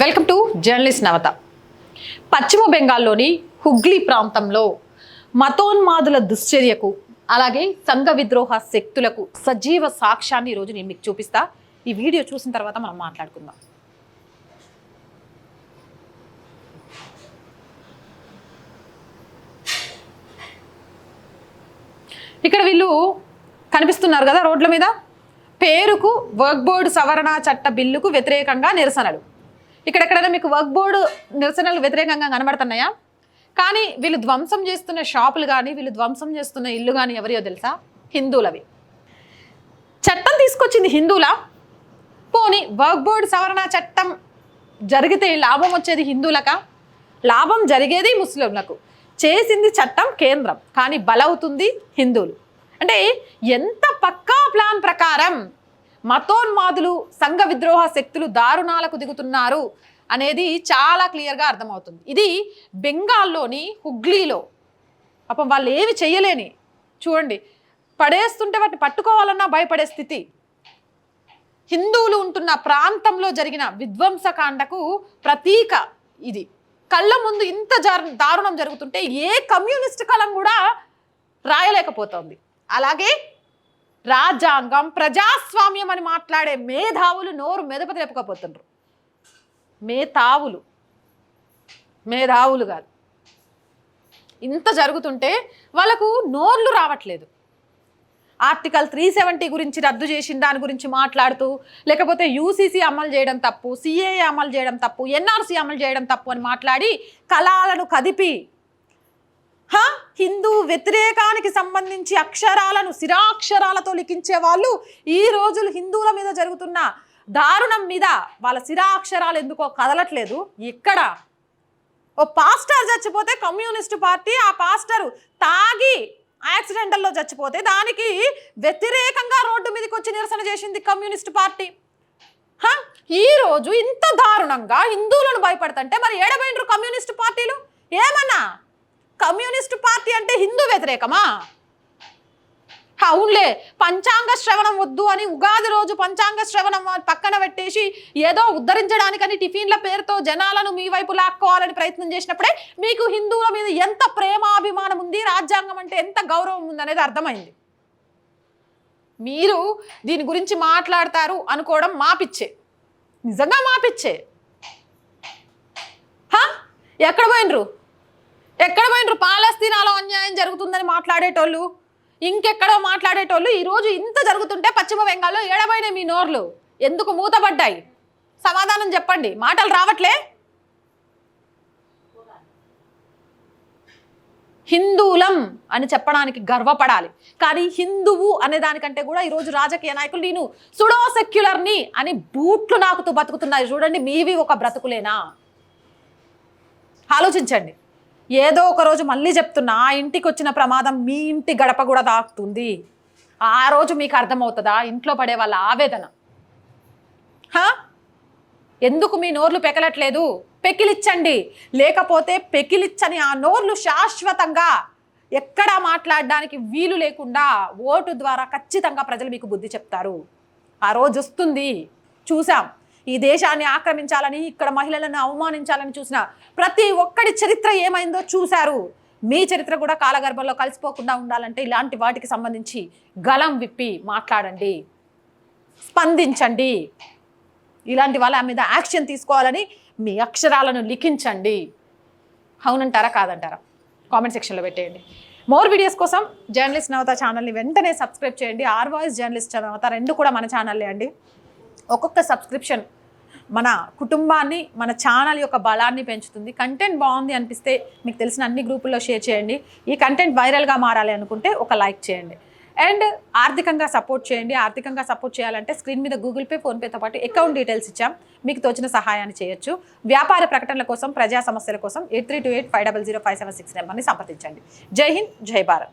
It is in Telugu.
వెల్కమ్ టు జర్నలిస్ట్ నవత. పశ్చిమ బెంగాల్లోని హుగ్లీ ప్రాంతంలో మతోన్మాదుల దుశ్చర్యకు అలాగే సంఘ విద్రోహ శక్తులకు సజీవ సాక్ష్యాన్ని ఈరోజు నేను మీకు చూపిస్తా. ఈ వీడియో చూసిన తర్వాత మనం మాట్లాడుకుందాం. ఇక్కడ వీళ్ళు కనిపిస్తున్నారు కదా రోడ్ల మీద? పేరుకు వర్క్ బోర్డు సవరణ చట్ట బిల్లుకు వ్యతిరేకంగా నిరసనలు. ఇక్కడెక్కడైనా మీకు వర్క్ బోర్డు నిరసనలు వ్యతిరేకంగా కనబడుతున్నాయా? కానీ వీళ్ళు ధ్వంసం చేస్తున్న షాపులు కానీ వీళ్ళు ధ్వంసం చేస్తున్న ఇల్లు కానీ ఎవరియో తెలుసా? హిందువులవి. చట్టం తీసుకొచ్చింది హిందువులా? పోని వర్క్ బోర్డు సవరణ చట్టం జరిగితే లాభం వచ్చేది హిందువులకా? లాభం జరిగేది ముస్లింలకు. చేసింది చట్టం కేంద్రం కానీ బలవుతుంది హిందువులు. అంటే ఎంత పక్కా ప్లాన్ ప్రకారం మతోన్మాదులు సంఘ విద్రోహ శక్తులు దారుణాలకు దిగుతున్నారు అనేది చాలా క్లియర్గా అర్థమవుతుంది. ఇది బెంగాల్లోని హుగ్లీలో. పాపం వాళ్ళు ఏమి చేయలేని చూడండి పడేస్తుంటే వాటిని పట్టుకోవాలన్నా భయపడే స్థితి. హిందువులు ఉంటున్న ప్రాంతంలో జరిగిన విధ్వంసకాండకు ప్రతీక ఇది. కళ్ళ ముందు ఇంత జారు- దారుణం జరుగుతుంటే ఏ కమ్యూనిస్ట్ కలం కూడా రాయలేకపోతోంది. అలాగే రాజ్యాంగం ప్రజాస్వామ్యం అని మాట్లాడే మేధావులు నోరు మెదప తెలపకపోతుండ్రు మేధావులు మేధావులు కాదు. ఇంత జరుగుతుంటే వాళ్ళకు నోర్లు రావట్లేదు. ఆర్టికల్ త్రీ సెవెంటీ గురించి రద్దు చేసిన దాని గురించి మాట్లాడుతూ లేకపోతే యూసీసీ అమలు చేయడం తప్పు సిఏఏ అమలు చేయడం తప్పు ఎన్ఆర్సీ అమలు చేయడం తప్పు అని మాట్లాడి కళాలను కదిపి హిందూ వ్యతిరేకానికి సంబంధించి అక్షరాలను సిరాక్షరాలతో లిఖించే వాళ్ళు ఈ రోజులు హిందువుల మీద జరుగుతున్న దారుణం మీద వాళ్ళ సిరాక్షరాలు ఎందుకో కదలట్లేదు. ఇక్కడ ఓ పాస్టర్ చచ్చిపోతే కమ్యూనిస్టు పార్టీ ఆ పాస్టరు తాగి యాక్సిడెంటల్లో చచ్చిపోతే దానికి వ్యతిరేకంగా రోడ్డు మీదకి వచ్చి నిరసన చేసింది కమ్యూనిస్ట్ పార్టీ. హ? ఇంత దారుణంగా హిందువులను భయపడతంటే మరి ఏడబైండ్రు కమ్యూనిస్ట్ పార్టీలు? కమ్యూనిస్ట్ పార్టీ అంటే హిందూ వ్యతిరేకమా? అవునులే పంచాంగ శ్రవణం వద్దు అని ఉగాది రోజు పంచాంగ శ్రవణం పక్కన పెట్టేసి ఏదో ఉద్ధరించడానికని టిఫిన్ల పేరుతో జనాలను మీ వైపు లాక్కోవాలని ప్రయత్నం చేసినప్పుడే మీకు హిందువుల మీద ఎంత ప్రేమాభిమానం ఉంది రాజ్యాంగం అంటే ఎంత గౌరవం ఉంది అనేది అర్థమైంది. మీరు దీని గురించి మాట్లాడతారు అనుకోవడం మాపిచ్చే నిజంగా మాపిచ్చే ఎక్కడ పోయినరు? ఎక్కడ పోయినరు? పాలస్తీనాలో అన్యాయం జరుగుతుందని మాట్లాడేటోళ్ళు ఇంకెక్కడో మాట్లాడేటోళ్ళు ఈరోజు ఇంత జరుగుతుంటే పశ్చిమ బెంగాల్లో ఏడబైన మీ నోర్లు. ఎందుకు మూతబడ్డాయి సమాధానం చెప్పండి. మాటలు రావట్లే? హిందువులం అని చెప్పడానికి గర్వపడాలి. కానీ హిందువు అనే దానికంటే కూడా ఈరోజు రాజకీయ నాయకులు నేను సుడో సెక్యులర్ని అని బూట్లు నాకుతూ బతుకుతున్నాయి. చూడండి మీవి ఒక బ్రతుకులేనా? ఆలోచించండి. ఏదో ఒక రోజు మళ్ళీ చెప్తున్నా ఆ ఇంటికి వచ్చిన ప్రమాదం మీ ఇంటి గడప కూడా తాకుతుంది ఆ రోజు మీకు అర్థమవుతుందా? ఇంట్లో పడే వాళ్ళ ఆవేదన. హా? ఎందుకు మీ నోర్లు పెకలట్లేదు? పెకిలిచ్చండి. లేకపోతే పెకిలిచ్చని ఆ నోర్లు శాశ్వతంగా ఎక్కడా మాట్లాడడానికి వీలు లేకుండా ఓటు ద్వారా ఖచ్చితంగా ప్రజలు మీకు బుద్ధి చెప్తారు. ఆ రోజు వస్తుంది. చూసాం ఈ దేశాన్ని ఆక్రమించాలని ఇక్కడ మహిళలను అవమానించాలని చూసిన ప్రతి ఒక్కడి చరిత్ర ఏమైందో చూశారు. మీ చరిత్ర కూడా కాలగర్భంలో కలిసిపోకుండా ఉండాలంటే ఇలాంటి వాటికి సంబంధించి గలం విప్పి మాట్లాడండి. స్పందించండి. ఇలాంటి వాళ్ళ మీద యాక్షన్ తీసుకోవాలని మీ అక్షరాలను లిఖించండి. అవునంటారా కాదంటారా? కామెంట్ సెక్షన్లో పెట్టేయండి. మోర్ వీడియోస్ కోసం జర్నలిస్ట్ నవత ఛానల్ని వెంటనే సబ్స్క్రైబ్ చేయండి. ఆర్ వాయిస్ జర్నలిస్ట్ నవత రెండు కూడా మన ఛానల్లే అండి. ఒక్కొక్క సబ్స్క్రిప్షన్ మన కుటుంబాన్ని మన ఛానల్ యొక్క బలాన్ని పెంచుతుంది. కంటెంట్ బాగుంది అనిపిస్తే మీకు తెలిసిన అన్ని గ్రూపుల్లో షేర్ చేయండి. ఈ కంటెంట్ వైరల్గా మారాలి అనుకుంటే ఒక లైక్ చేయండి. అండ్ ఆర్థికంగా సపోర్ట్ చేయండి. ఆర్థికంగా సపోర్ట్ చేయాలంటే స్క్రీన్ మీద గూగుల్ పే ఫోన్పేతో పాటు అకౌంట్ డీటెయిల్స్ ఇచ్చాం. మీకు తోచిన సహాయాన్ని చేయొచ్చు. వ్యాపార ప్రకటనల కోసం ప్రజా సమస్యల కోసం eight three two eight five double zero five seven six నెంబర్ని సంప్రదించండి. జై హింద్ జై భారత్.